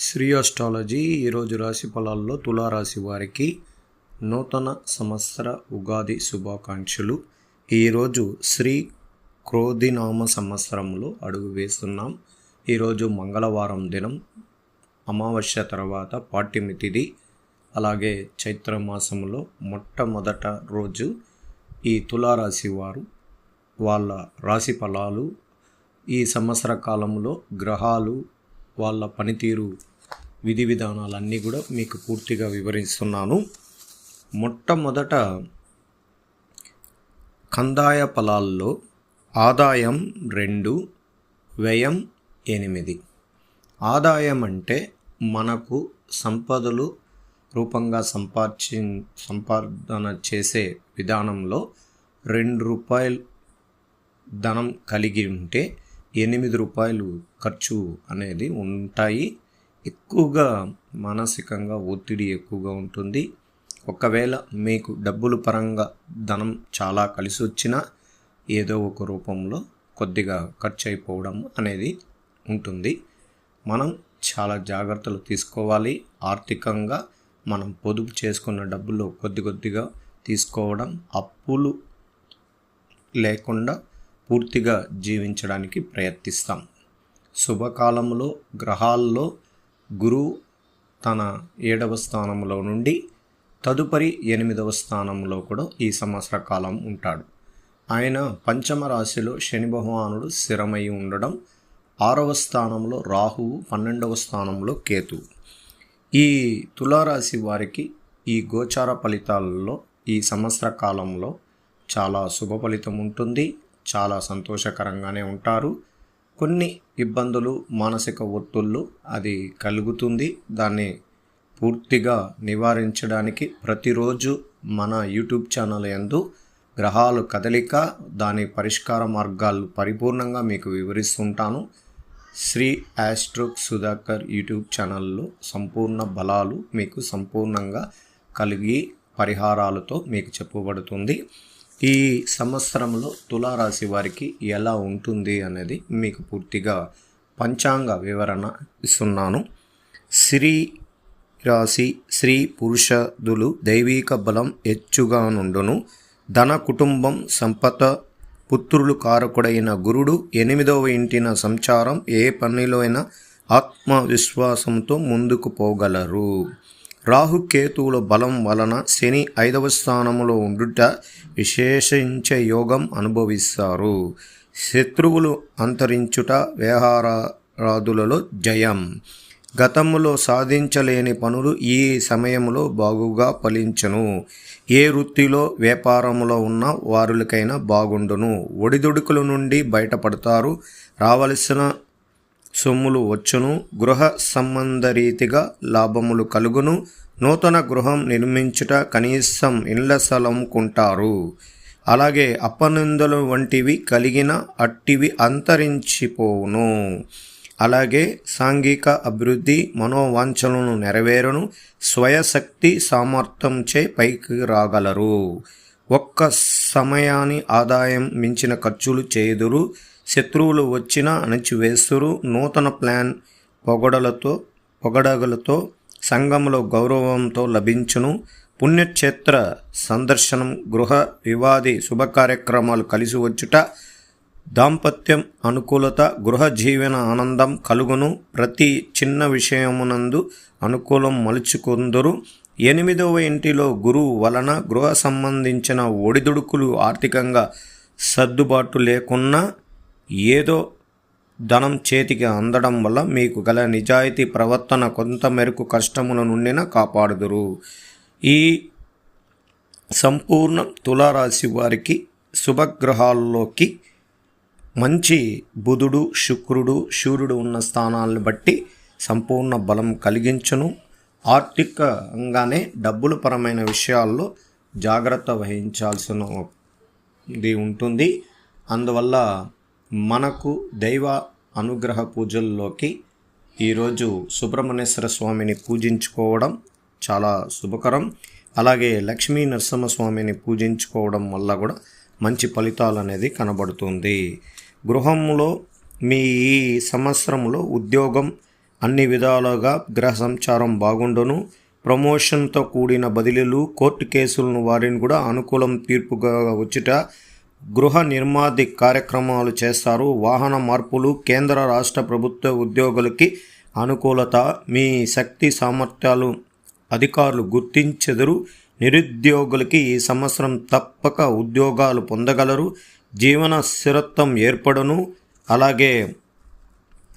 Shri astrology ఈరోజు రాశి ఫలాల్లో తులారాశి వారికి నూతన సంవత్సర ఉగాది శుభాకాంక్షలు. ఈరోజు శ్రీ క్రోధినామ సంవత్సరంలో అడుగు వేస్తున్నాం. ఈరోజు మంగళవారం దినం అమావాస్య తర్వాత పాఠ్యమి తిథి అలాగే చైత్ర మాసంలో మొట్టమొదట రోజు ఈ తులారాశి వారు వాళ్ళ రాశి ఫలాలు ఈ సంవత్సర కాలంలో గ్రహాలు వాళ్ళ పనితీరు విధి విధానాలన్నీ కూడా మీకు పూర్తిగా వివరిస్తున్నాను. మొట్టమొదట కందాయ ఫలాల్లో ఆదాయం రెండు వ్యయం ఎనిమిది. ఆదాయం అంటే మనకు సంపదలు రూపంగా సంపార్చి సంపాదన చేసే విధానంలో రెండు రూపాయలు ధనం కలిగి ఉంటే ఎనిమిది రూపాయలు ఖర్చు అనేది ఉంటాయి. ఎక్కువగా మానసికంగా ఒత్తిడి ఎక్కువగా ఉంటుంది. ఒకవేళ మీకు డబ్బుల పరంగా ధనం చాలా కలిసి వచ్చినా ఏదో ఒక రూపంలో కొద్దిగా ఖర్చు అయిపోవడం అనేది ఉంటుంది. మనం చాలా జాగ్రత్తలు తీసుకోవాలి. ఆర్థికంగా మనం పొదుపు చేసుకున్న డబ్బులు కొద్ది కొద్దిగా తీసుకోవడం అప్పులు లేకుండా పూర్తిగా జీవించడానికి ప్రయత్నిస్తాం. శుభకాలంలో గ్రహాల్లో గురువు తన ఏడవ స్థానంలో నుండి తదుపరి ఎనిమిదవ స్థానంలో కూడా ఈ సంవత్సర కాలం ఉంటాడు. ఆయన పంచమ రాశిలో శని భగవానుడు స్థిరమై ఉండడం ఆరవ స్థానంలో రాహువు పన్నెండవ స్థానంలో కేతు ఈ తులారాశి వారికి ఈ గోచార ఫలితాలలో ఈ సంవత్సర కాలంలో చాలా శుభ ఫలితం ఉంటుంది. చాలా సంతోషకరంగానే ఉంటారు. కొన్ని ఇబ్బందులు మానసిక ఒత్తుళ్ళు అది కలుగుతుంది. దాన్ని పూర్తిగా నివారించడానికి ప్రతిరోజు మన యూట్యూబ్ ఛానల్ యందు గ్రహాలు కదలిక దాని పరిష్కార మార్గాలు పరిపూర్ణంగా మీకు వివరిస్తుంటాను. శ్రీ యాస్ట్రోక్ సుధాకర్ యూట్యూబ్ ఛానల్లో సంపూర్ణ బలాలు మీకు సంపూర్ణంగా కలిగి పరిహారాలతో మీకు చెప్పబడుతుంది. ఈ సంవత్సరంలో తులారాశి వారికి ఎలా ఉంటుంది అనేది మీకు పూర్తిగా పంచాంగ వివరణ ఇస్తున్నాను. శ్రీ రాశి స్త్రీ పురుషదులు దైవీక బలం హెచ్చుగా నుండును. ధన కుటుంబం సంపద పుత్రులు కారకుడైన గురుడు ఎనిమిదవ ఇంటిన సంచారం ఏ పనిలో అయినా ఆత్మవిశ్వాసంతో ముందుకు పోగలరు. రాహుకేతువుల బలం వలన శని ఐదవ స్థానంలో ఉండుట విశేషించే యోగం అనుభవిస్తారు. శత్రువులు అంతరించుట వ్యవహారాదులలో జయం. గతంలో సాధించలేని పనులు ఈ సమయంలో బాగుగా ఫలించను. ఏ వృత్తిలో వ్యాపారంలో ఉన్న వారులకైనా బాగుండును. ఒడిదుడుకుల నుండి బయటపడతారు. రావలసిన సొమ్ములు వచ్చును గృహ సంబంధ రీతిగా లాభములు కలుగును నూతన గృహం నిర్మించుట కనీసం ఇళ్ళ స్థలం కొంటారు. అలాగే అపనిందలు వంటివి కలిగిన అట్టివి అంతరించిపోవును. అలాగే సాంఘిక అభివృద్ధి మనోవాంఛలను నెరవేరును స్వయశక్తి సామర్థ్యంచే పైకి రాగలరు. ఒక్క సమయాన్ని ఆదాయం మించిన ఖర్చులు చేదురు శత్రువులు వచ్చినా అణచివేస్తురు. నూతన ప్లాన్ పొగడలతో పొగడగలతో సంఘంలో గౌరవంతో లభించును. పుణ్యక్షేత్ర సందర్శనం గృహ వివాది శుభ కార్యక్రమాలు కలిసి వచ్చుట దాంపత్యం అనుకూలత గృహ జీవన ఆనందం కలుగును. ప్రతి చిన్న విషయమునందు అనుకూలం మలుచుకుందరు. ఎనిమిదవ ఇంటిలో గురువు వలన గృహ సంబంధించిన ఒడిదుడుకులు ఆర్థికంగా సర్దుబాటు లేకున్నా ఏదో ధనం చేతికి అందడం వల్ల మీకు గల నిజాయితీ ప్రవర్తన కొంత మేరకు కష్టముల నుండిన కాపాడుదురు. ఈ సంపూర్ణ తులారాశి వారికి శుభగ్రహాల్లోకి మంచి బుధుడు శుక్రుడు సూర్యుడు ఉన్న స్థానాలను బట్టి సంపూర్ణ బలం కలిగించును. ఆర్థికంగానే డబ్బుల పరమైన విషయాల్లో జాగ్రత్త వహించాల్సిన ఇది ఉంటుంది. అందువల్ల మనకు దైవ అనుగ్రహ పూజల్లోకి ఈరోజు సుబ్రహ్మణ్యేశ్వర స్వామిని పూజించుకోవడం చాలా శుభకరం. అలాగే లక్ష్మీ నరసింహస్వామిని పూజించుకోవడం వల్ల కూడా మంచి ఫలితాలు అనేది కనబడుతుంది. గృహంలో మీ ఈ సంవత్సరంలో ఉద్యోగం అన్ని విధాలుగా గ్రహ సంచారం బాగుండును. ప్రమోషన్తో కూడిన బదిలీలు కోర్టు కేసులను వారిని కూడా అనుకూలం తీర్పుగా వచ్చుట గృహ నిర్మాది కార్యక్రమాలు చేస్తారు. వాహన మార్పులు కేంద్ర రాష్ట్ర ప్రభుత్వ ఉద్యోగులకి అనుకూలత మీ శక్తి సామర్థ్యాలు అధికారులు గుర్తించెదరు. నిరుద్యోగులకి ఈ సంవత్సరం తప్పక ఉద్యోగాలు పొందగలరు. జీవన స్థిరత్వం ఏర్పడను. అలాగే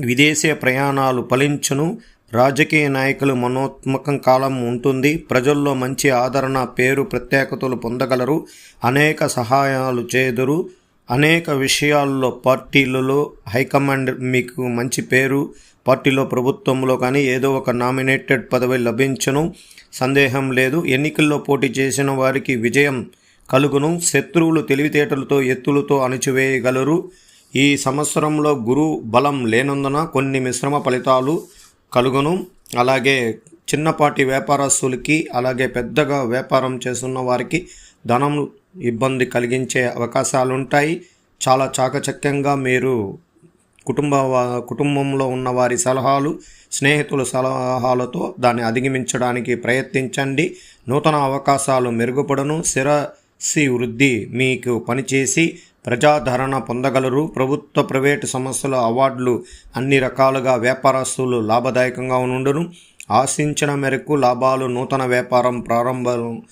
విదేశీ ప్రయాణాలు ఫలించును. రాజకీయ నాయకులు మనోత్మకం కాలం ఉంటుంది. ప్రజల్లో మంచి ఆదరణ పేరు ప్రత్యేకతలు పొందగలరు. అనేక సహాయాలు చేదురు. అనేక విషయాల్లో పార్టీలలో హైకమాండ్ మీకు మంచి పేరు. పార్టీలో ప్రభుత్వంలో కానీ ఏదో ఒక నామినేటెడ్ పదవి లభించను. సందేహం లేదు. ఎన్నికల్లో పోటీ చేసిన వారికి విజయం కలుగును. శత్రువులు తెలివితేటలతో ఎత్తులతో అణిచివేయగలరు. ఈ సంవత్సరంలో గురు బలం లేనందున కొన్ని మిశ్రమ ఫలితాలు కలుగును. అలాగే చిన్నపాటి వ్యాపారస్తులకి అలాగే పెద్దగా వ్యాపారం చేస్తున్న వారికి ధనం ఇబ్బంది కలిగించే అవకాశాలు ఉంటాయి చాలా చాకచక్యంగా మీరు కుటుంబ కుటుంబంలో ఉన్న వారి సలహాలు స్నేహితుల సలహాలతో దాన్ని అధిగమించడానికి ప్రయత్నించండి. నూతన అవకాశాలు మెరుగుపడను. స్థిరసి వృద్ధి మీకు పనిచేసి ప్రజాదరణ పొందగలరు. ప్రభుత్వ ప్రైవేటు సంస్థల అవార్డులు అన్ని రకాలుగా వ్యాపారస్తులు లాభదాయకంగా ఉండును. ఆశించిన మేరకు లాభాలు నూతన వ్యాపారం ప్రారంభం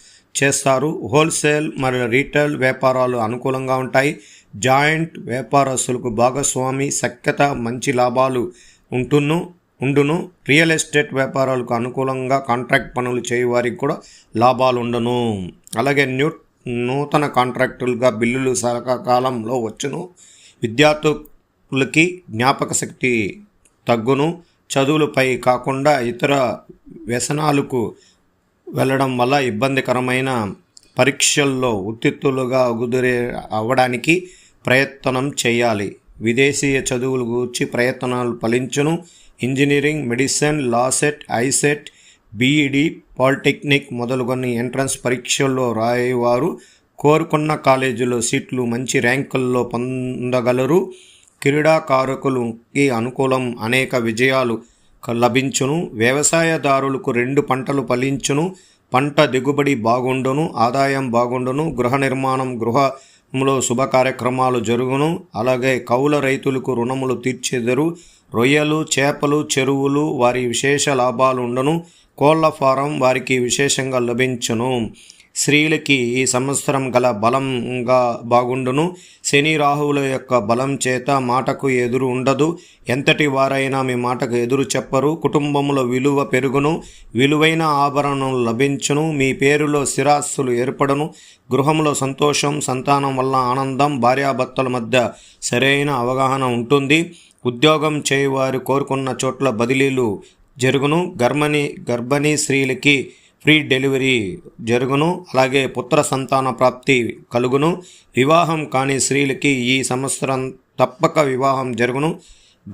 చేస్తారు. హోల్సేల్ మరియు రీటైల్ వ్యాపారాలు అనుకూలంగా ఉంటాయి. జాయింట్ వ్యాపారస్తులకు భాగస్వామి సఖ్యత మంచి లాభాలు ఉంటును ఉండును. రియల్ ఎస్టేట్ వ్యాపారాలకు అనుకూలంగా కాంట్రాక్ట్ పనులు చేయు వారికి కూడా లాభాలు ఉండను. అలాగే న్యూట్ నూతన కాంట్రాక్టులుగా బిల్లులు సకాలంలో వచ్చును. విద్యార్థులకి జ్ఞాపక శక్తి తగ్గును. చదువులపై కాకుండా ఇతర వ్యసనాలకు వెళ్ళడం వల్ల ఇబ్బందికరమైన పరీక్షల్లో ఉత్తిత్తులుగా కుదిరే అవ్వడానికి ప్రయత్నం చేయాలి. విదేశీయ చదువుల గురించి ప్రయత్నాలు ఫలించును. Engineering medicine LAWCET ICET BEd polytechnic మొదలుకొని ఎంట్రన్స్ పరీక్షల్లో రాయేవారు కోరుకున్న కాలేజీలో సీట్లు మంచి ర్యాంకుల్లో పొందగలరు. క్రీడాకారకులకి అనుకూలం అనేక విజయాలు లభించును. వ్యవసాయదారులకు రెండు పంటలు ఫలించును. పంట దిగుబడి బాగుండును. ఆదాయం బాగుండును. గృహ నిర్మాణం గృహంలో శుభ కార్యక్రమాలు జరుగును. అలాగే కౌల రైతులకు రుణములు తీర్చెదరు. రొయ్యలు చేపలు చెరువులు వారి విశేష లాభాలు ఉండను. కోళ్ళ ఫారం వారికి విశేషంగా లభించును. స్త్రీలకి ఈ సంవత్సరం గల బలంగా బాగుండును. శని రాహువుల యొక్క బలం చేత మాటకు ఎదురు ఉండదు. ఎంతటి వారైనా మీ మాటకు ఎదురు చెప్పరు. కుటుంబంలో విలువ పెరుగును. విలువైన ఆభరణం లభించును. మీ పేరులో స్థిరాస్తులు ఏర్పడను. గృహంలో సంతోషం సంతానం వల్ల ఆనందం భార్యాభర్తల మధ్య సరైన అవగాహన ఉంటుంది. ఉద్యోగం చేయవారు కోరుకున్న చోట్ల బదిలీలు జరుగును. గర్భిణీ గర్భిణీ స్త్రీలకి ఫ్రీ డెలివరీ జరుగును. అలాగే పుత్ర సంతాన ప్రాప్తి కలుగును. వివాహం కాని స్త్రీలకి ఈ సంవత్సరం తప్పక వివాహం జరుగును.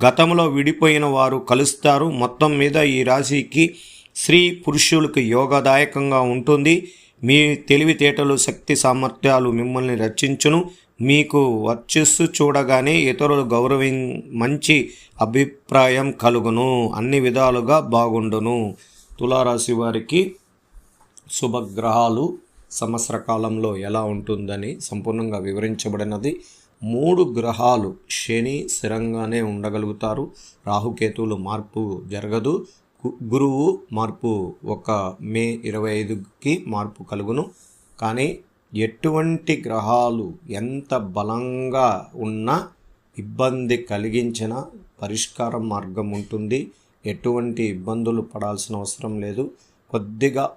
గతంలో విడిపోయిన వారు కలుస్తారు. మొత్తం మీద ఈ రాశికి స్త్రీ పురుషులకు యోగదాయకంగా ఉంటుంది. మీ తెలివితేటలు శక్తి సామర్థ్యాలు మిమ్మల్ని రక్షించును. మీకు వర్చస్సు చూడగానే ఇతరులు గౌరవి మంచి అభిప్రాయం కలుగును. అన్ని విధాలుగా బాగుండును. తులారాశి వారికి శుభగ్రహాలు సంవత్సర కాలంలో ఎలా ఉంటుందని సంపూర్ణంగా వివరించబడినది. మూడు గ్రహాలు శని స్థిరంగానే ఉండగలుగుతారు. రాహుకేతువులు మార్పు జరగదు. గురువు మార్పు ఒక మే ఇరవై ఐదుకి మార్పు కలుగును. కానీ ఎటువంటి గ్రహాలు ఎంత బలంగా ఉన్నా ఇబ్బంది కలిగించిన పరిష్కార మార్గం ఉంటుంది. ఎటువంటి ఇబ్బందులు పడాల్సిన అవసరం లేదు. కొద్దిగా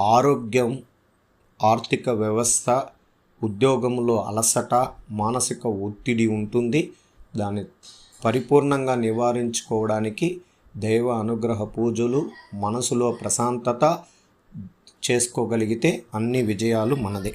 ఆరోగ్యం ఆర్థిక వ్యవస్థ ఉద్యోగంలో అలసట మానసిక ఒత్తిడి ఉంటుంది. దాన్ని పరిపూర్ణంగా నివారించుకోవడానికి దైవ అనుగ్రహ పూజలు మనసులో ప్రశాంతత చేసుకోగలిగితే అన్ని విజయాలు మనదే.